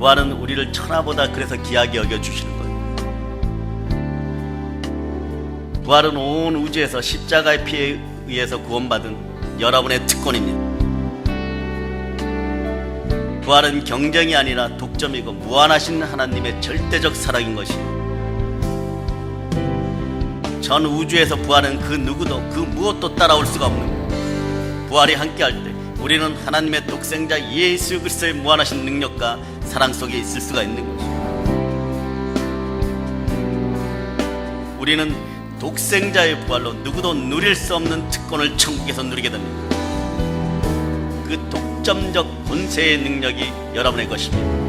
부활은 우리를 천하보다 그래서 귀하게 여겨 주시는 거예요. 부활은 온 우주에서 십자가의 피에 의해서 구원받은 여러분의 특권입니다. 부활은 경쟁이 아니라 독점이고 무한하신 하나님의 절대적 사랑인 것입니다. 전 우주에서 부활은 그 누구도 그 무엇도 따라올 수가 없는 거예요. 부활이 함께할 때 우리는 하나님의 독생자 예수 그리스도의 무한하신 능력과 사랑 속에 있을 수가 있는 것이죠. 우리는 독생자의 부활로 누구도 누릴 수 없는 특권을 천국에서 누리게 됩니다. 그 독점적 권세의 능력이 여러분의 것입니다.